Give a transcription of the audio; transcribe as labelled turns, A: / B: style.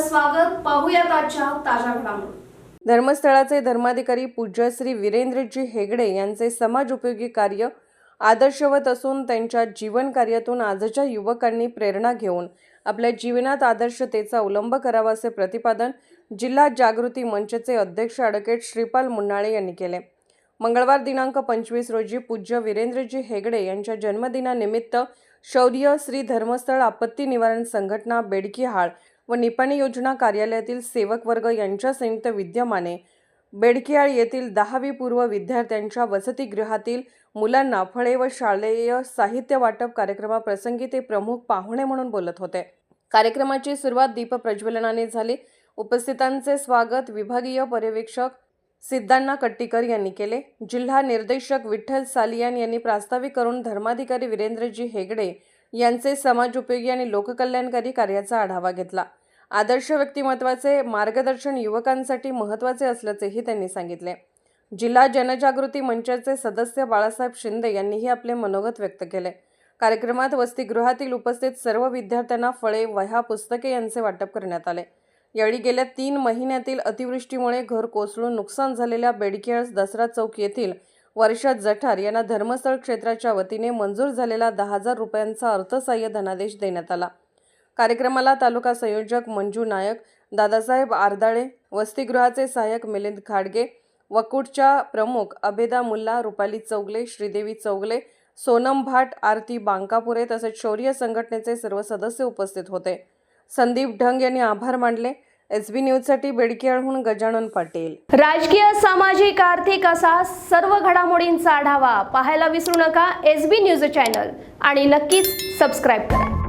A: स्वागत पाहूयात आजच्या ताज्या घडामोडी.
B: धर्मस्थळाचे धर्माधिकारी पूज्य श्री वीरेंद्रजी हेगडे यांचे समाज उपयोगी कार्य आदर्शवत असून त्यांच्या जीवन कार्यातून आजच्या युवकांनी प्रेरणा घेऊन आपल्या जीवनात आदर्शतेचा अवलंब करावा असे प्रतिपादन जिल्हा जागृती मंचचे अध्यक्ष अॅडव्होकेट श्रीपाल मुन्नाळे यांनी केले. मंगळवार दिनांक पंचवीस रोजी पूज्य वीरेंद्रजी हेगडे यांच्या जन्मदिनानिमित्त शौर्य श्री धर्मस्थळ आपत्ती निवारण संघटना बेडकीहाळ व निपाणी योजना कार्यालयातील सेवक वर्ग यांच्या संयुक्त विद्यमाने बेडकियाळ येथील दहावी पूर्व विद्यार्थ्यांच्या वसतिगृहातील मुलांना फळे व शालेय साहित्य वाटप कार्यक्रमाप्रसंगी ते प्रमुख पाहुणे म्हणून बोलत होते. कार्यक्रमाची सुरुवात दीप प्रज्वलनाने झाली. उपस्थितांचे स्वागत विभागीय पर्यवेक्षक सिद्धांना कट्टीकर यांनी केले. जिल्हा निर्देशक विठ्ठल सालियान यांनी प्रास्ताविक करून धर्माधिकारी वीरेंद्रजी हेगडे यांचे समाजोपयोगी आणि लोककल्याणकारी कार्याचा आढावा घेतला. आदर्श व्यक्तिमत्वाचे मार्गदर्शन युवकांसाठी महत्त्वाचे असल्याचेही त्यांनी सांगितले. जिल्हा जनजागृती मंचाचे सदस्य बाळासाहेब शिंदे यांनीही आपले मनोगत व्यक्त केले. कार्यक्रमात वसतिगृहातील उपस्थित सर्व विद्यार्थ्यांना फळे वह्या पुस्तके यांचे वाटप करण्यात आले. यावेळी गेल्या तीन महिन्यातील अतिवृष्टीमुळे घर कोसळून नुकसान झालेल्या बेडकेळस दसरा चौक येथील वर्षा जठार यांना धर्मस्थळ क्षेत्राच्या वतीने मंजूर झालेला दहा हजार रुपयांचा अर्थसहाय्य धनादेश देण्यात आला. कार्यक्रमाला तालुका संयोजक मंजू नायक दादासाहेब आरदाळे वसतिगृहाचे सहाय्यक मिलिंद खाडगे वकुटच्या प्रमुख अबेदा मुल्ला रुपाली चौगले श्रीदेवी चौगले सोनम भाट आरती बांकापुरे तसेच शौर्य संघटनेचे सर्व सदस्य उपस्थित होते. संदीप ढंग यांनी आभार मानले. एस बी न्यूजसाठी बेडकेळहून गजानन पाटील.
A: राजकीय सामाजिक आर्थिक असा सर्व घडामोडींचा आढावा पाहायला विसरू नका एस बी न्यूज चॅनल आणि नक्कीच सबस्क्राईब करा.